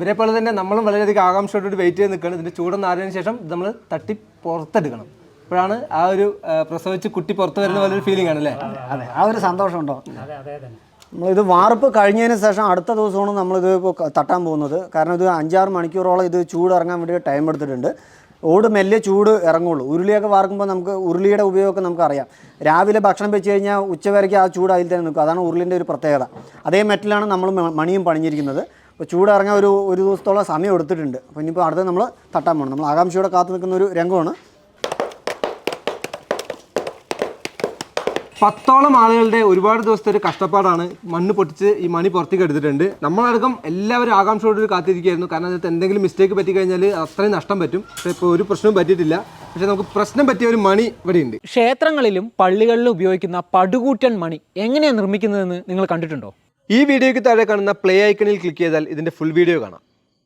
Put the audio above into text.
ഇവരെ പോലെ തന്നെ നമ്മളും വളരെയധികം ആകാംക്ഷയോട് വെയിറ്റ് ചെയ്ത് നിൽക്കുകയാണ്. ഇതിന്റെ ചൂടൊന്ന് ആറിയതിനു ശേഷം ഇത് നമ്മൾ തട്ടി പുറത്തെടുക്കണം. അപ്പോഴാണ് ആ ഒരു പ്രസവിച്ച് കുട്ടി പുറത്ത് വരുന്ന പോലെ ഒരു ഫീലിംഗ് ആണ് അല്ലേ? അതെ ആ ഒരു സന്തോഷമുണ്ടോ? നമ്മളിത് വാർപ്പ് കഴിഞ്ഞതിന് ശേഷം അടുത്ത ദിവസമാണ് നമ്മളിത് ഇപ്പോൾ തട്ടാൻ പോകുന്നത്. കാരണം ഇത് അഞ്ചാറ് മണിക്കൂറോളം ഇത് ചൂട് ഇറങ്ങാൻ വേണ്ടി ടൈം എടുത്തിട്ടുണ്ട്. ഓട് മെല്ലെ ചൂട് ഇറങ്ങുള്ളൂ. ഉരുളിയൊക്കെ വാർക്കുമ്പോൾ നമുക്ക് ഉരുളിയുടെ ഉപയോഗമൊക്കെ നമുക്കറിയാം. രാവിലെ ഭക്ഷണം വെച്ച് കഴിഞ്ഞാൽ ഉച്ചവരയ്ക്ക് ആ ചൂട് അതിൽ തന്നെ നിൽക്കും. അതാണ് ഉരുളിന്റെ ഒരു പ്രത്യേകത. അതേ മെറ്റലാണ് നമ്മൾ മണിയും പണിഞ്ഞിരിക്കുന്നത്. അപ്പോൾ ചൂടിറങ്ങാൻ ഒരു ഒരു ദിവസത്തോളം സമയം എടുത്തിട്ടുണ്ട്. അപ്പോൾ ഇനിയിപ്പോൾ അടുത്ത നമ്മൾ തട്ടാൻ പോകണം നമ്മൾ ആകാംക്ഷയോടെ കാത്തു നിൽക്കുന്ന ഒരു രംഗമാണ്. പത്തോളം ആളുകളുടെ ഒരുപാട് ദിവസത്തെ ഒരു കഷ്ടപ്പാടാണ് മണ്ണ് പൊട്ടിച്ച് ഈ മണി പുറത്തേക്ക് എടുത്തിട്ടുണ്ട്. നമ്മളടക്കം എല്ലാവരും ആകാംക്ഷയോട് കാത്തിരിക്കുകയായിരുന്നു. കാരണം അതിനകത്ത് എന്തെങ്കിലും മിസ്റ്റേക്ക് പറ്റിക്കഴിഞ്ഞാൽ അത്രയും നഷ്ടം പറ്റും. പക്ഷേ ഇപ്പോൾ ഒരു പ്രശ്നവും പറ്റിയിട്ടില്ല. പക്ഷേ നമുക്ക് പ്രശ്നം പറ്റിയ ഒരു മണി ഇവിടെ ഉണ്ട് ക്ഷേത്രങ്ങളിലും പള്ളികളിലും ഉപയോഗിക്കുന്ന പടുകൂറ്റൻ മണി എങ്ങനെയാണ് നിർമ്മിക്കുന്നതെന്ന് നിങ്ങൾ കണ്ടിട്ടുണ്ടോ? ഈ വീഡിയോയ്ക്ക് താഴെ കാണുന്ന പ്ലേ ഐക്കണിൽ ക്ലിക്ക് ചെയ്താൽ ഇതിന്റെ ഫുൾ വീഡിയോ കാണാം.